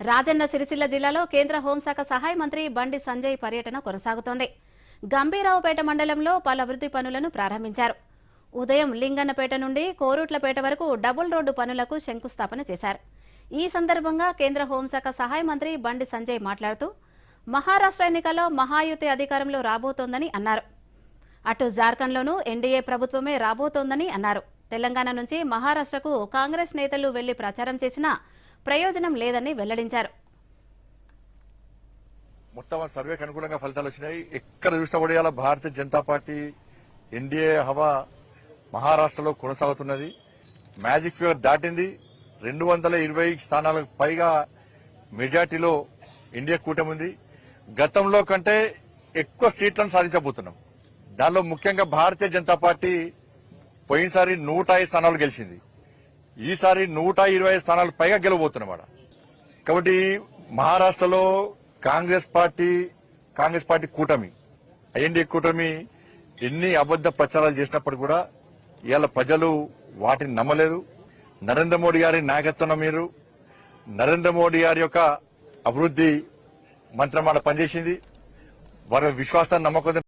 రాజన్న సిరిసిల్ల జిల్లాలో కేంద్ర హోంశాఖ సహాయ మంత్రి బండి సంజయ్ పర్యటన కొనసాగుతోంది. గంభీరావుపేట మండలంలో పలు అభివృద్ది పనులను ప్రారంభించారు. ఉదయం లింగన్నపేట నుండి కోరుట్లపేట వరకు డబుల్ రోడ్డు పనులకు శంకుస్థాపన చేశారు. ఈ సందర్భంగా కేంద్ర హోంశాఖ సహాయ మంత్రి బండి సంజయ్ మాట్లాడుతూ మహారాష్ట్ర ఎన్నికల్లో మహాయుతి అధికారంలో రాబోతోందని అన్నారు. అటు జార్ఖండ్లోనూ ఎన్డీఏ ప్రభుత్వమే రాబోతోందని అన్నారు. తెలంగాణ నుంచి మహారాష్ట్రకు కాంగ్రెస్ నేతలు వెళ్ళి ప్రచారం చేసినా ప్రయోజనం లేదని వెల్లడించారు. మొత్తం సర్వేకి అనుకూలంగా ఫలితాలు వచ్చినాయి. ఎక్కడ చూసినా కూడా ఇలా భారతీయ జనతా పార్టీ ఎన్డీఏ హవా మహారాష్ట్రలో కొనసాగుతున్నది. మ్యాజిక్ ఫిగర్ దాటింది. రెండు వందల ఇరవై స్థానాలకు పైగా మెజార్టీలో ఇండియా కూటమి ఉంది. గతంలో కంటే ఎక్కువ సీట్లను సాధించబోతున్నాం. దానిలో ముఖ్యంగా భారతీయ జనతా పార్టీ పోయినసారి నూట ఐదు స్థానాలు గెలిచింది. ఈసారి నూట ఇరవై ఐదు స్థానాలు పైగా గెలవబోతున్నమాట. కాబట్టి మహారాష్ట్రలో కాంగ్రెస్ పార్టీ కాంగ్రెస్ పార్టీ కూటమి ఐఎన్డీ కూటమి ఎన్ని అబద్ద ప్రచారాలు చేసినప్పుడు కూడా ఇవాళ ప్రజలు వాటిని నమ్మలేదు. నరేంద్ర మోడీ గారి నాయకత్వంలో మీరు నరేంద్ర మోడీ గారి యొక్క అభివృద్ధి మంత్రమాట పనిచేసింది. వారి విశ్వాసాన్ని నమ్మకం